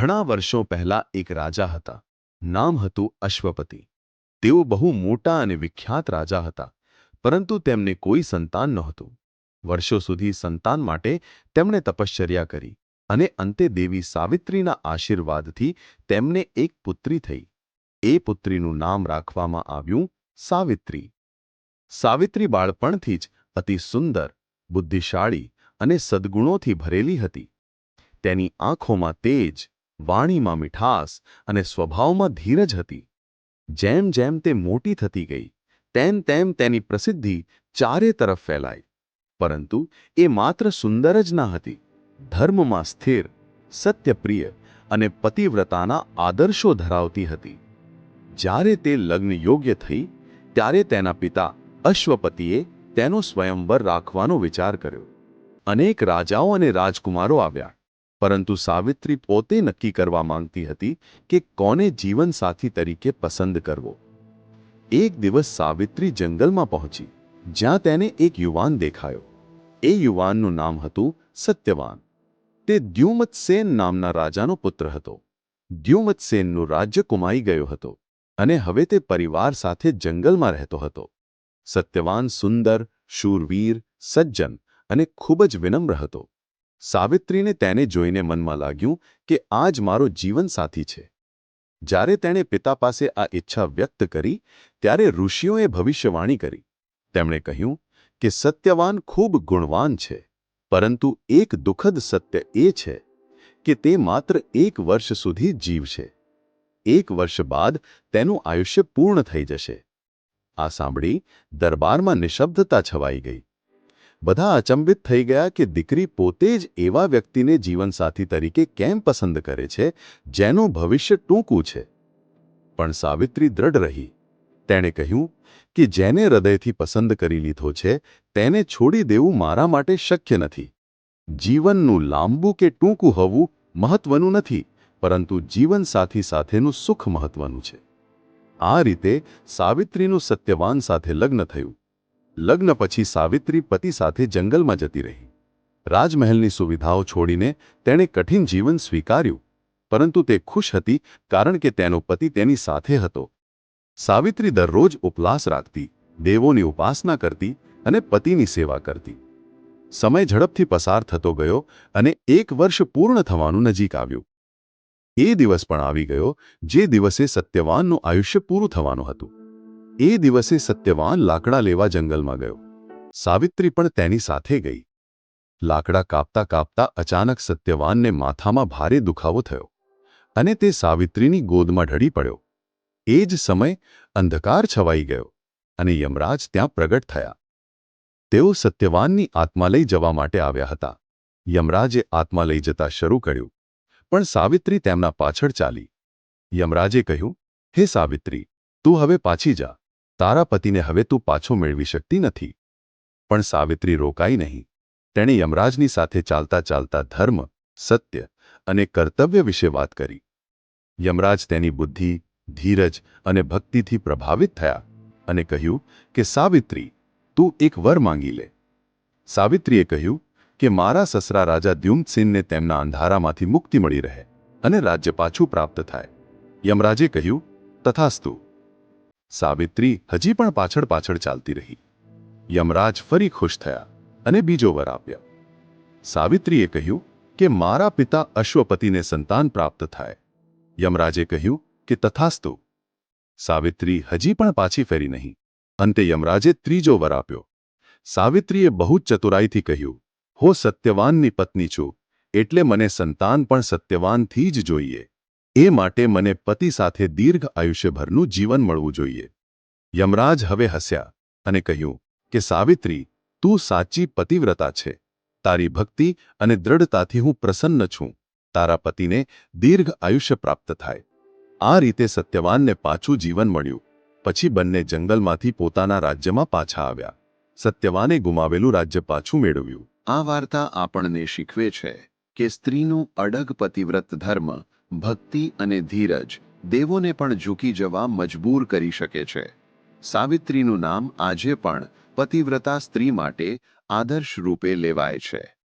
ઘણા વર્ષો પહેલા એક રાજા હતા. નામ હતું અશ્વપતિ. તેઓ બહુ મોટા અને વિખ્યાત રાજા હતા, પરંતુ તેમને કોઈ સંતાન નહોતું. વર્ષો સુધી સંતાન માટે તેમણે તપશ્ચર્યા કરી અને અંતે દેવી સાવિત્રીના આશીર્વાદથી તેમને એક પુત્રી થઈ. એ પુત્રીનું નામ રાખવામાં આવ્યું સાવિત્રી. સાવિત્રી બાળપણથી જ અતિ સુંદર, બુદ્ધિશાળી અને સદ્ગુણોથી ભરેલી હતી. તેની આંખોમાં તેજ વાણીમાં મીઠાસ અને સ્વભાવમાં ધીરજ હતી. જેમ જેમ તે મોટી થતી ગઈ, તેમ તેમ તેની પ્રસિદ્ધિ ચારે તરફ ફેલાઈ. પરંતુ એ માત્ર સુંદર જ ના હતી. ધર્મમાં સ્થિર, સત્યપ્રિય અને પતિવ્રતાના આદર્શો ધરાવતી હતી. જ્યારે તે લગ્ન યોગ્ય થઈ, ત્યારે તેના પિતા અશ્વપતિએ તેનો સ્વયંવર રાખવાનો વિચાર કર્યો. અનેક રાજાઓ અને રાજકુમારો આવ્યા. પરંતુ સાવિત્રી પોતે નક્કી કરવા માંગતી હતી કે કોને જીવનસાથી તરીકે પસંદ કરવો. એક દિવસ સાવિત્રી જંગલમાં પહોંચી, જ્યાં તેને એક યુવાન દેખાયો. એ યુવાનનું નામ હતું સત્યવાન. તે દ્યુમતસેન નામના રાજાનો પુત્ર હતો. દ્યુમતસેનનું રાજ્ય કુમાઈ ગયો હતો અને હવે તે પરિવાર સાથે જંગલમાં રહેતો હતો. સત્યવાન સુંદર, શૂરવીર, સજ્જન અને ખૂબ જ વિનમ્ર હતો. સાવિત્રીને તેને જોઈને મનમાં લાગ્યું કે આ જ મારો જીવનસાથી છે. જ્યારે તેણે પિતા પાસે આ ઈચ્છા વ્યક્ત કરી, ત્યારે ઋષિઓએ ભવિષ્યવાણી કરી. તેમણે કહ્યું કે સત્યવાન ખૂબ ગુણવાન છે, પરંતુ એક દુઃખદ સત્ય એ છે કે તે માત્ર એક વર્ષ સુધી જીવશે એક વર્ષ બાદ તેનું આયુષ્ય પૂર્ણ થઈ જશે. આ સાંભળી દરબારમાં નિશબ્દતા છવાઈ ગઈ. બધા અચંબિત થઈ ગયા કે દીકરી પોતે જ એવા વ્યક્તિને જીવનસાથી તરીકે કેમ પસંદ કરે છે, જેનું ભવિષ્ય ટૂંકું છે. પણ સાવિત્રી દ્રઢ રહી. તેણે કહ્યું કે જેને હૃદયથી પસંદ કરી લીધો છે, તેને છોડી દેવું મારા માટે શક્ય નથી. જીવનનું લાંબુ કે ટૂંકું હોવું મહત્વનું નથી, પરંતુ જીવનસાથી સાથેનું સુખ મહત્વનું છે. આ રીતે સાવિત્રીનું સત્યવાન સાથે લગ્ન થયું. લગ્ન પછી સાવિત્રી પતિ સાથે જંગલમાં જતી રહી. રાજમહેલની સુવિધાઓ છોડીને તેણે કઠિન જીવન સ્વીકાર્યું, પરંતુ તે ખુશ હતી કારણ કે તેનો પતિ તેની સાથે હતો. સાવિત્રી દરરોજ ઉપલાસ રાખતી, દેવોની ઉપાસના કરતી અને પતિની સેવા કરતી. સમય ઝડપથી પસાર થતો ગયો અને એક વર્ષ પૂર્ણ થવાનું નજીક આવ્યું. એ દિવસ પણ આવી ગયો જે દિવસે સત્યવાનનું આયુષ્ય પૂરું થવાનું હતું. એ દિવસે સત્યવાન લાકડા લેવા જંગલમાં ગયો. સાવિત્રી પણ તેની સાથે ગઈ. લાકડા કાપતા કાપતા અચાનક સત્યવાનને માથામાં ભારે દુખાવો થયો અને તે સાવિત્રીની ગોદમાં ઢળી પડ્યો. એ જ સમય અંધકાર છવાઈ ગયો અને યમરાજ ત્યાં પ્રગટ થયા. તેઓ સત્યવાનની આત્મા લઈ જવા માટે આવ્યા હતા. યમરાજે આત્મા લઈ જતા શરૂ કર્યું, પણ સાવિત્રી તેમના પાછળ ચાલી. યમરાજે કહ્યું, હે સાવિત્રી, તું હવે પાછી જા. તારા પતિને હવે તું પાછો મેળવી શકતી નથી. પણ સાવિત્રી રોકાઈ નહીં. તેણે યમરાજની સાથે ચાલતા ચાલતા ધર્મ, સત્ય અને કર્તવ્ય વિશે વાત કરી. યમરાજ તેની બુદ્ધિ, ધીરજ અને ભક્તિથી પ્રભાવિત થયા અને કહ્યું કે, સાવિત્રી, તું એક વર માંગી લે. સાવિત્રીએ કહ્યું કે, મારા સસરા રાજા દ્યુમસિંહને તેમના અંધારામાંથી મુક્તિ મળી રહે અને રાજ્ય પાછું પ્રાપ્ત થાય. યમરાજે કહ્યું, તથાસ્તુ સાવિત્રી હજી પણ પાછળ પાછળ ચાલતી રહી. યમરાજ ફરી ખુશ થયા અને બીજો વર આપ્યો. સાવિત્રીએ કહ્યું કે મારા પિતા અશ્વપતિને સંતાન પ્રાપ્ત થાય. યમરાજે કહ્યું કે તથાસ્તુ. સાવિત્રી હજી પણ પાછી ફેરી નહીં. અંતે યમરાજે ત્રીજો વર આપ્યો. સાવિત્રીએ બહુ જ ચતુરાઈથી કહ્યું, હો સત્યવાનની પત્ની છું, એટલે મને સંતાન પણ સત્યવાનથી જ જોઈએ. એ માટે મને પતિ સાથે દીર્ઘ આયુષ્યભરનું જીવન મળવું જોઈએ. યમરાજ હવે હસ્યા અને કહ્યું કે, સાવિત્રી, તું સાચી પતિવ્રતા છે. તારી ભક્તિ અને દ્રઢતાથી હું પ્રસન્ન છું. તારા પતિને દીર્ઘ આયુષ્ય પ્રાપ્ત થાય. આ રીતે સત્યવાનને પાછું જીવન મળ્યું. પછી બંને જંગલમાંથી પોતાના રાજ્યમાં પાછા આવ્યા. સત્યવાને ગુમાવેલું રાજ્ય પાછું મેળવ્યું. આ વાર્તા આપણને શીખવે છે કે સ્ત્રીનું અડગ પતિવ્રત ધર્મ ભક્તિ અને ધીરજ દેવોને પણ ઝૂકી જવા મજબૂર કરી શકે છે. સાવિત્રીનું નામ આજે પણ પતિવ્રતા સ્ત્રી માટે આદર્શ રૂપે લેવાય છે.